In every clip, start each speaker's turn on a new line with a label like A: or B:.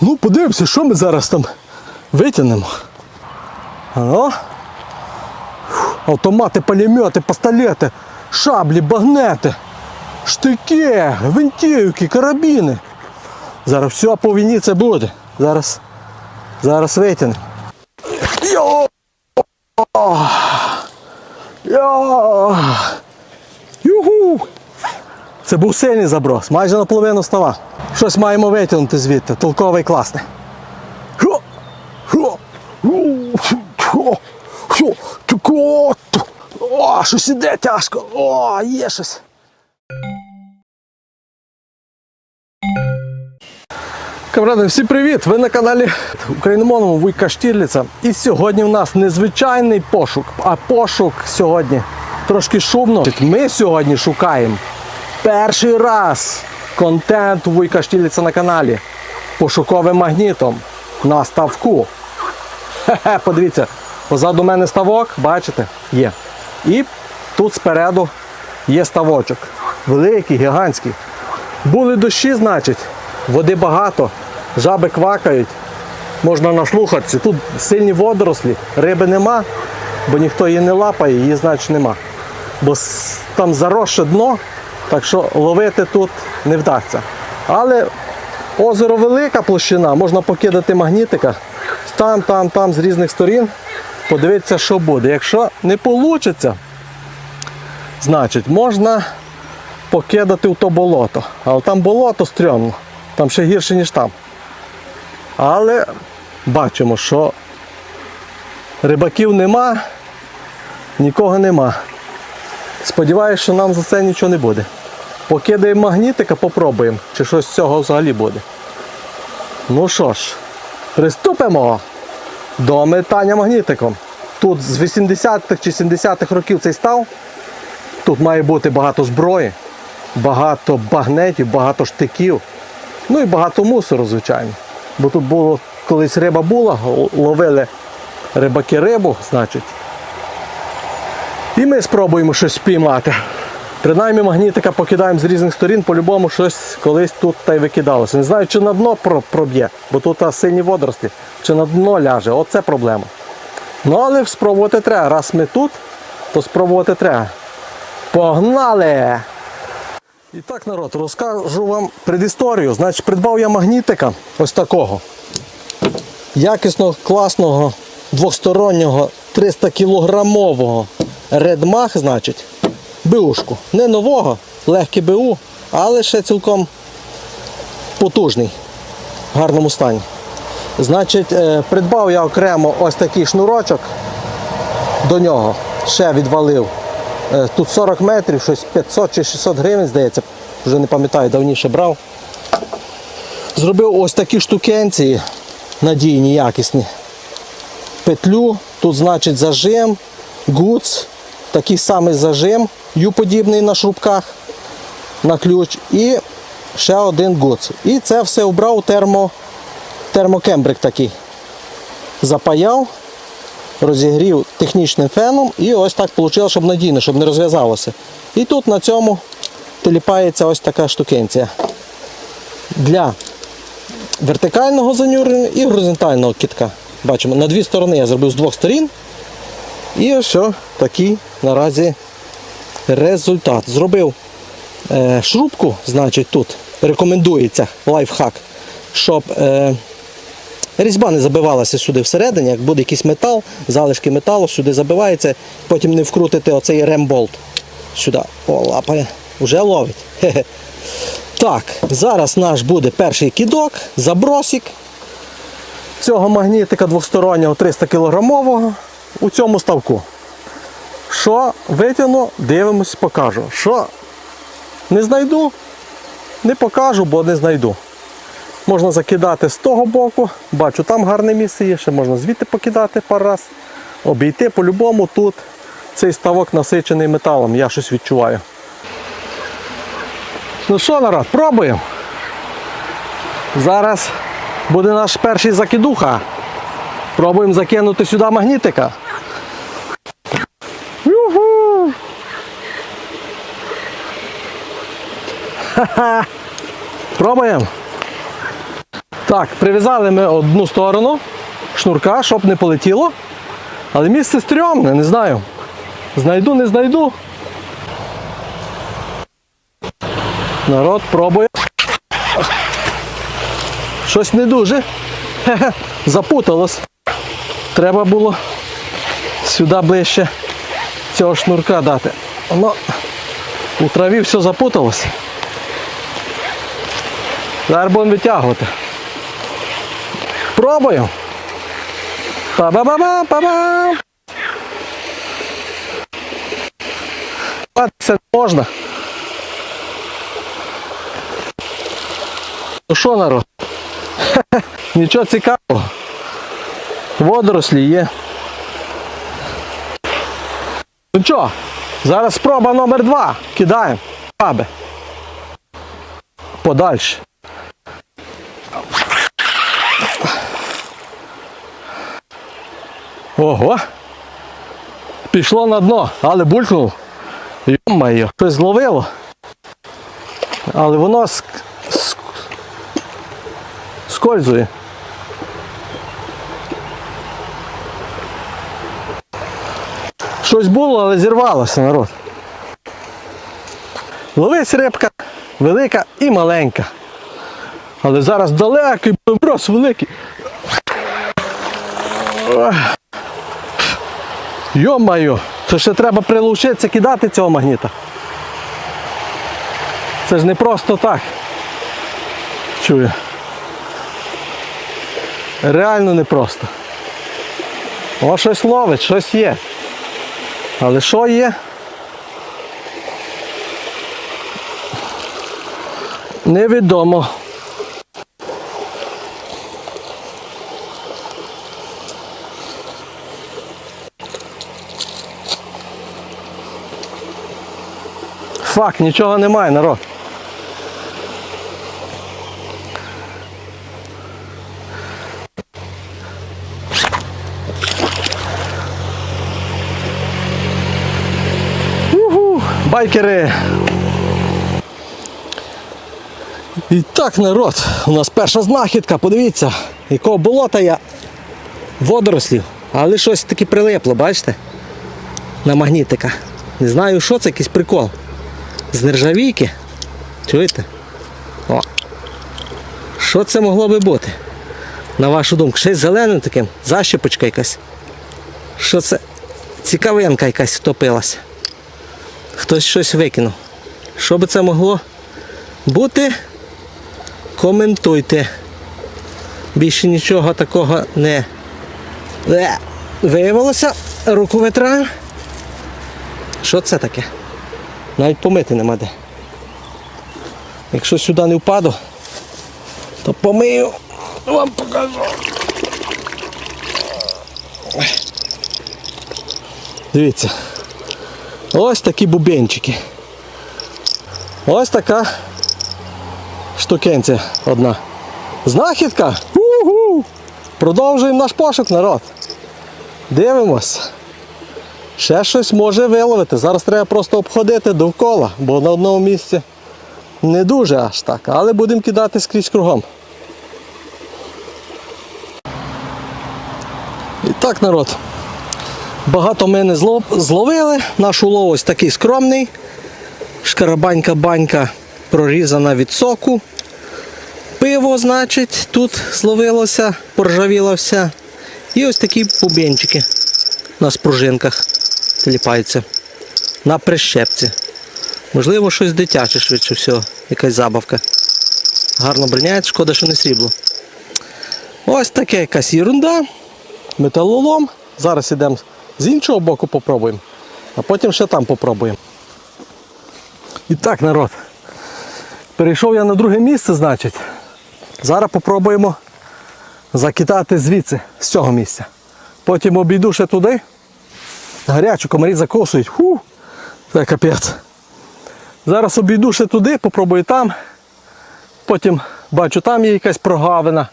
A: Ну, подивимося, що ми зараз там витягнемо. Ано. Автомати, пулемети, пістолети, шаблі, багнети, штики, гвинтівки, карабіни. Зараз все по війні це буде. Зараз, зараз витягнемо. Йо! Йо! Це був сильний заброс, майже наполовину става. Щось маємо витягнути звідти, толковий класний. О, щось іде тяжко. О, є щось. Камради, всім привіт! Ви на каналі україномовному Вуйка Штірліца. І сьогодні в нас незвичайний пошук, а пошук сьогодні трошки шумно. Ми сьогодні шукаємо перший раз контент Вуйка Штірліца на каналі пошуковим магнітом на ставку. Хе-хе, подивіться, позаду мене ставок, бачите, є. І тут спереду є ставочок. Великий, гігантський. Були дощі, значить, води багато, жаби квакають, можна наслухатися. Тут сильні водорослі, риби нема, бо ніхто її не лапає, її значить нема. Бо там заросше дно, так що ловити тут не вдасться. Але озеро велика площина, можна покидати магнітика там, там, там з різних сторін, подивитися, що буде. Якщо не вийде, значить можна покидати в то болото. Але там болото стрьомно, там ще гірше, ніж там. Але бачимо, що рибаків нема, нікого нема. Сподіваюся, що нам за це нічого не буде. Покидаємо магнітика, попробуємо, чи щось з цього взагалі буде. Ну що ж, приступимо до метання магнітиком. Тут з 80-х чи 70-х років цей став. Тут має бути багато зброї, багато багнетів, багато штиків. Ну і багато мусору, звичайно. Бо тут було колись риба була, ловили рибаки рибу, значить. І ми спробуємо щось спіймати. Принаймні магнітика покидаємо з різних сторін, по-любому щось колись тут та й викидалося. Не знаю, чи на дно проб'є, бо тут а, сильні водорості, чи на дно ляже. Оце проблема. Ну але спробувати треба. Раз ми тут, то спробувати треба. Погнали! І так, народ, розкажу вам предісторію. Значить, придбав я магнітика ось такого. Якісного, класного, двохстороннього, 300 кілограмового редмах, значить, БУшку. Не нового, легкий БУ, але ще цілком потужний, в гарному стані. Значить, е, придбав я окремо ось такий шнурочок до нього. Ще відвалив. Е, Тут 40 метрів, щось 500 чи 600 гривень, здається, вже не пам'ятаю, давніше брав. Зробив ось такі штукенці, надійні, якісні. Петлю, тут значить зажим, гуц, такий самий зажим, ю-подібний на шрубках на ключ і ще один гуц. І це все обрав термо, термокембрик такий. Запаяв, розігрів технічним феном і ось так вийшло, щоб надійно, щоб не розв'язалося. І тут на цьому теліпається ось така штукенція. Для вертикального занюрення і горизонтального кітка. Бачимо, на дві сторони я зробив з двох сторін. І ось такий наразі результат. Зробив е, шрубку, значить тут рекомендується лайфхак, щоб е, різьба не забивалася сюди всередині, як буде якийсь метал, залишки металу сюди забивається, потім не вкрутити оцей ремболт сюди. О, лапає, вже ловить. Хе-хе. Так, зараз наш буде перший кідок, забросик цього магнітика двостороннього 300 кілограмового у цьому ставку. Що витягну, дивимось, покажу. Що не знайду, не покажу, бо не знайду. Можна закидати з того боку, бачу, там гарне місце є, ще можна звідти покидати пару раз. Обійти по-любому тут цей ставок насичений металом, я щось відчуваю. Ну що, народ, пробуємо. Зараз буде наш перший закидуха. Пробуємо закинути сюди магнітика. Юху! Ха-ха! Пробуємо. Так, прив'язали ми одну сторону шнурка, щоб не полетіло. Але місце стрьомне, не знаю. Знайду, не знайду. Народ пробує. Щось не дуже. Запуталось. Треба було сюди ближче цього шнурка дати. Воно у траві все запуталось. Зараз будемо витягувати. Пробуємо. Па-ба-ба-ба-ба-ба. Це не можна. Ну що, народ? Нічого цікавого. Водорослі є. Ну що, зараз спроба номер два. Кидаємо. Баби. Подальше. Ого. Пішло на дно, але булькнув. Йо-моє, щось зловило. Але воно ск- ск- скользує. Щось було, але зірвалося, народ. Ловись рибка велика і маленька. Але зараз далекий брос великий. Ох. Йо-майо, це ще треба прилучитися кидати цього магніта. Це ж не просто так. Чую. Реально не просто. О, щось ловить, щось є. Але що є? Невідомо. Фак, нічого немає, народ. Уху, байкери. І так, народ, у нас перша знахідка, подивіться, якого болота я водорослів, але щось таке прилипло, бачите? На магнітика. Не знаю, що це, якийсь прикол. З нержавійки. Чуєте? О. Що це могло би бути? На вашу думку, щось зеленим таким, защіпочка якась. Що це? Цікавинка якась втопилась. Хтось щось викинув. Що би це могло бути? Коментуйте. Більше нічого такого не виявилося. Руку витираємо. Що це таке? Навіть помити нема де. Якщо сюди не впаду, то помию, вам покажу. Дивіться. Ось такі бубенчики. Ось така штукенця одна. Знахідка. Продовжуємо наш пошук, народ. Дивимось. Ще щось може виловити. Зараз треба просто обходити довкола, бо на одному місці не дуже аж так. Але будемо кидати скрізь кругом. І так, народ. Багато ми не зловили. Наш улов ось такий скромний. Шкарабанька банька прорізана від соку. Пиво, значить, тут зловилося, поржавіло все. І ось такі бубенчики на спружинках тіліпаються. На прищепці. Можливо, щось дитяче швидше всього, якась забавка. Гарно броняє, шкода, що не срібло. Ось таке якась ерунда. Металолом. Зараз йдемо з іншого боку попробуємо, а потім ще там попробуємо. І так, народ. Перейшов я на друге місце, значить. Зараз попробуємо закидати звідси, з цього місця. Потім обійду ще туди. Гарячу комарі закосують. Фу, це капець. Зараз обійду ще туди, попробую там. Потім бачу, там є якась прогавина.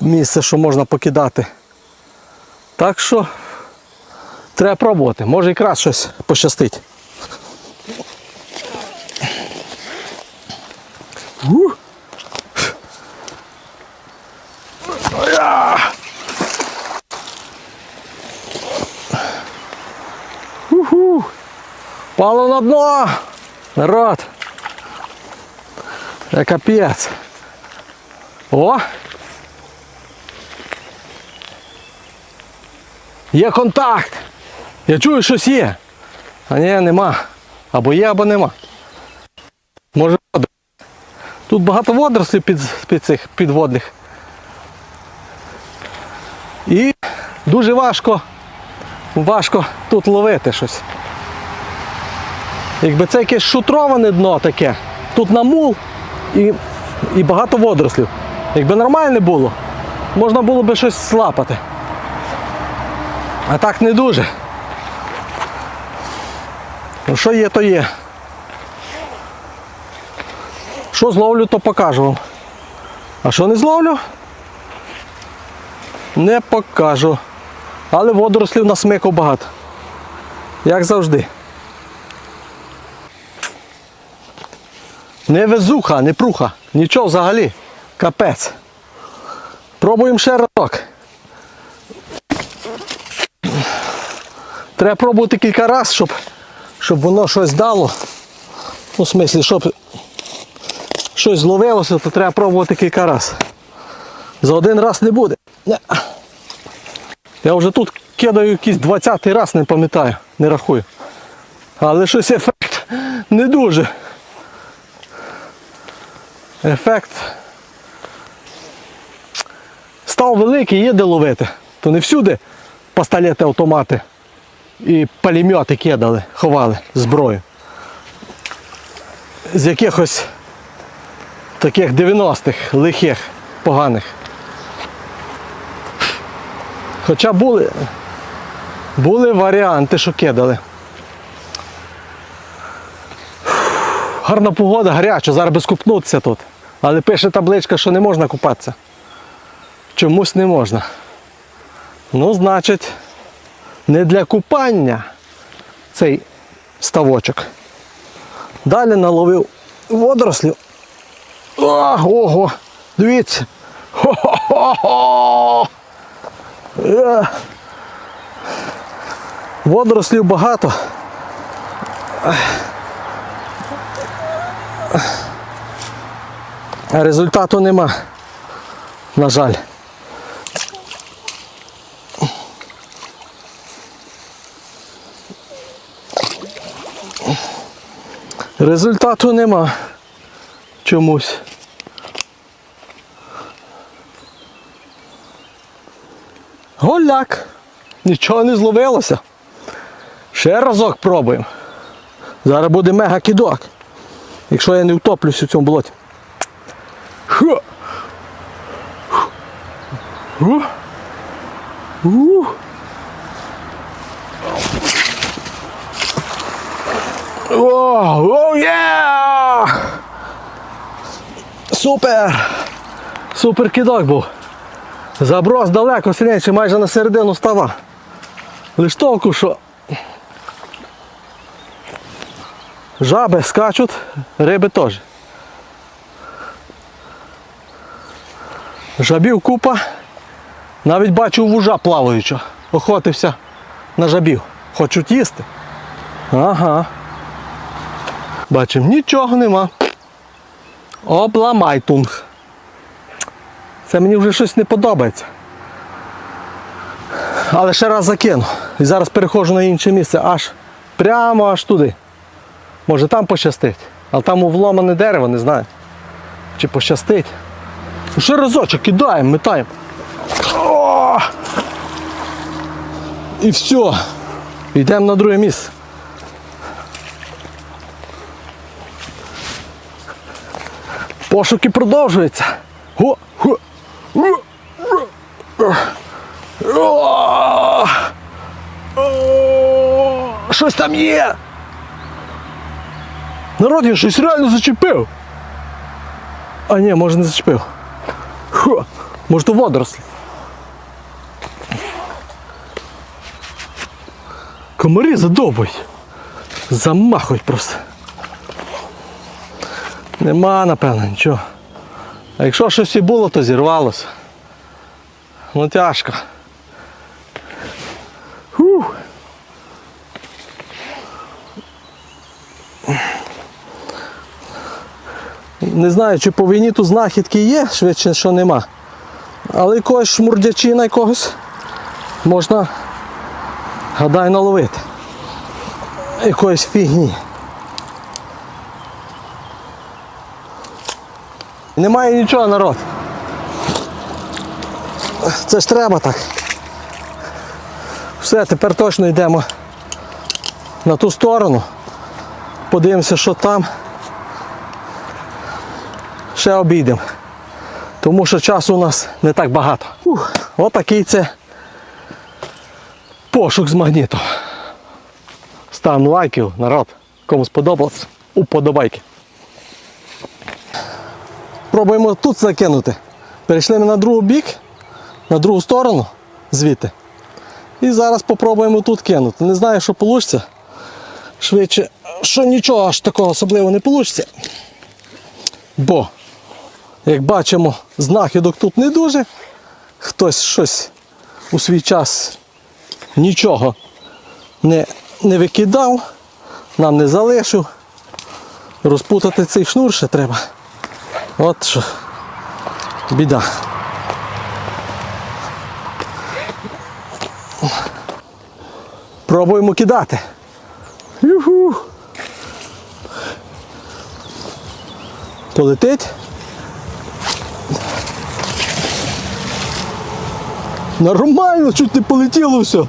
A: Місце, що можна покидати. Так що треба пробувати. Може якраз щось пощастить. Ух. Я! Уху! Пало на дно! Народ! Це капець. О! Є контакт! Я чую, щось є. А ні, нема. Або є, або нема. Може. Тут багато водорослів під, під цих підводних. І дуже важко, важко тут ловити щось. Якби це якесь шутроване дно таке, тут намул і, і багато водорослів. Якби нормальне було, можна було би щось слапати. А так не дуже. Ну що є, то є. Що зловлю, то покажу вам. А що не зловлю? Не покажу. Але водорослів на смику багато. Як завжди. Не везуха, не пруха. Нічого взагалі. Капець. Пробуємо ще разок. Треба пробувати кілька разів, щоб, щоб воно щось дало. Ну, в смислі, щоб щось зловилося, то треба пробувати кілька разів. За один раз не буде. Я вже тут кидаю якийсь 20-й раз, не пам'ятаю, не рахую. Але щось ефект не дуже. Ефект став великий, є де ловити. То не всюди пістолети, автомати і пулемети кидали, ховали зброю. З якихось таких 90-х лихих, поганих. Хоча були, були варіанти, що кидали. Гарна погода, гаряча, зараз би скупнутися тут. Але пише табличка, що не можна купатися. Чомусь не можна. Ну, значить, не для купання цей ставочок. Далі наловив водорослів. Ого! Дивіться! Хо-хо-хо! Е. Водорослів багато. Результату нема. На жаль. Результату нема. Чомусь. Голяк. Нічого не зловилося. Ще разок пробуємо. Зараз буде мега кидок. Якщо я не втоплюсь у цьому болоті. О, є! Супер! Супер кидок був. Заброс далеко сильніший, майже на середину става. Лиш толку, що жаби скачуть, риби теж. Жабів купа. Навіть бачу вужа плаваючого. Охотився на жабів. Хочуть їсти. Ага. Бачимо, нічого нема. Обламайтунг. Це мені вже щось не подобається. Але ще раз закину. І зараз переходжу на інше місце, аж прямо аж туди. Може там пощастить. Але там вломане дерево, не знаю. Чи пощастить. Ну, Ще разочок кидаємо, метаємо. І все. Йдемо на друге місце. Пошуки продовжуються. Щось там є. Народ, я щось реально зачепив. А ні, може не зачепив. Хо, може то водорослі. Комарі задовбують. Замахують просто. Нема, напевно, нічого. А якщо щось і було, то зірвалося. Ну тяжко. Фух. Не знаю, чи по війні тут знахідки є, швидше, що нема. Але якогось шмурдячина якогось можна, гадаю, наловити. Якоїсь фігні. Немає нічого, народ. Це ж треба так. Все, тепер точно йдемо на ту сторону. Подивимося, що там. Ще обійдемо. Тому що часу у нас не так багато. Ух, отакий це пошук з магнітом. Ставимо лайків, народ. Кому сподобалось, уподобайки. Пробуємо тут закинути. Перейшли ми на другий бік, на другу сторону звідти. І зараз спробуємо тут кинути. Не знаю, що вийде. Швидше, що нічого аж такого особливого не вийде. Бо, як бачимо, знахідок тут не дуже. Хтось щось у свій час нічого не, не викидав, нам не залишив. Розпутати цей шнур ще треба. От що. Біда. Пробуємо кидати. Юху. Полетить. Нормально, чуть не полетіло все.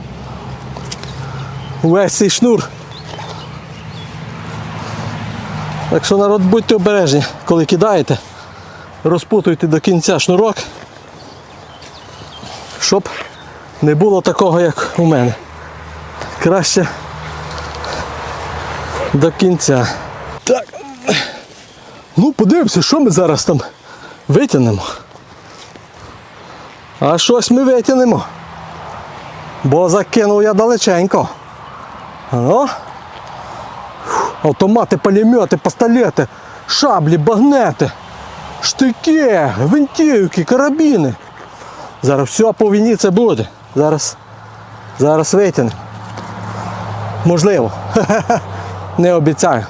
A: Весь цей шнур. Так що народ будьте обережні, коли кидаєте, розпутуйте до кінця шнурок, щоб не було такого, як у мене. Краще до кінця. Так. Ну, подивимося, що ми зараз там витягнемо. А щось ми витягнемо. Бо закинув я далеченько. Ну. Автомати, пулемети, пістолети, шаблі, багнети, штики, гвинтівки, карабіни. Зараз все по війні це буде. Зараз, зараз витягнемо. Можливо. Не обіцяю.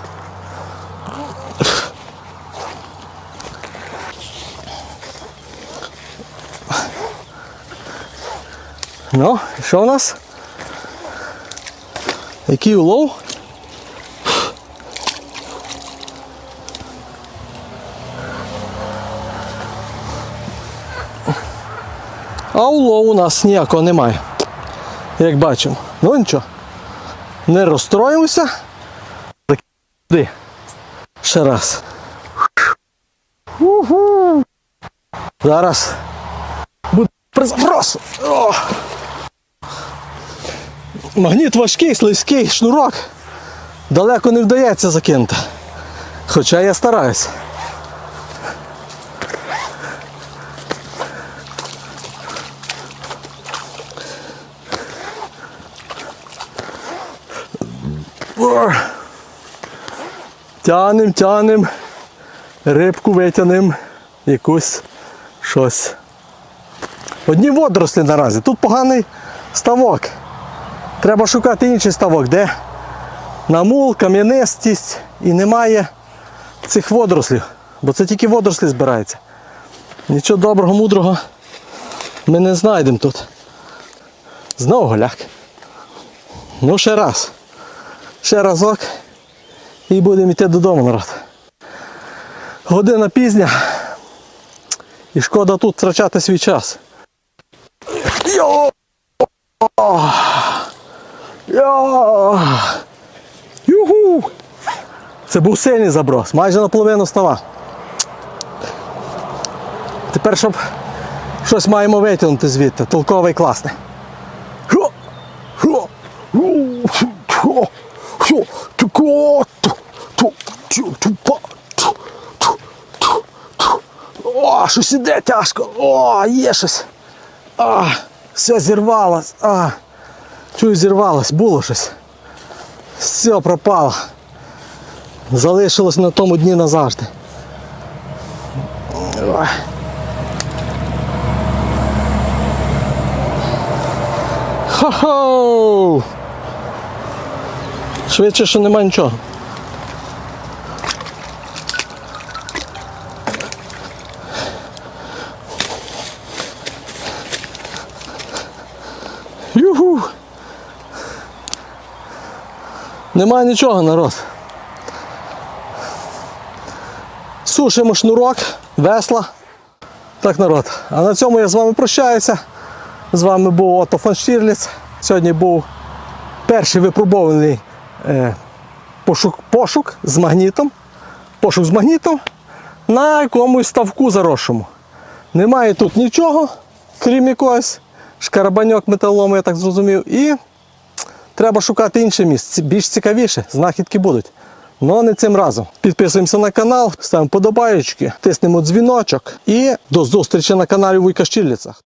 A: Ну, що у нас? Який улов? А улову у нас ніякого немає. Як бачимо. Ну нічого. Не розстроїмося. Закиди. Ще раз. Уху. Зараз буде призапрос. О! Магніт важкий, слизький, шнурок. Далеко не вдається закинути. Хоча я стараюсь. Тянем, тянем, рибку витягнем, якусь щось. Одні водорослі наразі. Тут поганий ставок. Треба шукати інший ставок, де намул, кам'янистість і немає цих водорослів. Бо це тільки водорослі збираються. Нічого доброго, мудрого ми не знайдемо тут. Знову голяк. Ну ще раз. Ще разок і будемо йти додому, народ. Година пізня. І шкода тут втрачати свій час. Йо! Йо! Юху! Це був сильний заброс, майже наполовину става. Тепер, щоб щось маємо витягнути звідти, толковий класний. О, щось іде тяжко. О, є щось. А, все зірвалось. А, Чую, зірвалось, було щось. Все, пропало. Залишилось на тому дні назавжди. Хо-хо! Швидше, що нема нічого. Нема нічого, народ. Сушимо шнурок, весла. Так, народ. А на цьому я з вами прощаюся. З вами був Отто фон Штірліц. Сьогодні був перший випробований е, пошук, пошук з магнітом. Пошук з магнітом на якомусь ставку заросшому. Немає тут нічого, крім якогось шкарабаньок металолому, я так зрозумів. І треба шукати інше місце. Більш цікавіше, знахідки будуть. Но не цим разом. Підписуємося на канал, ставимо подобаєчки, тиснемо дзвіночок і до зустрічі на каналі Вуйка Щірліцах.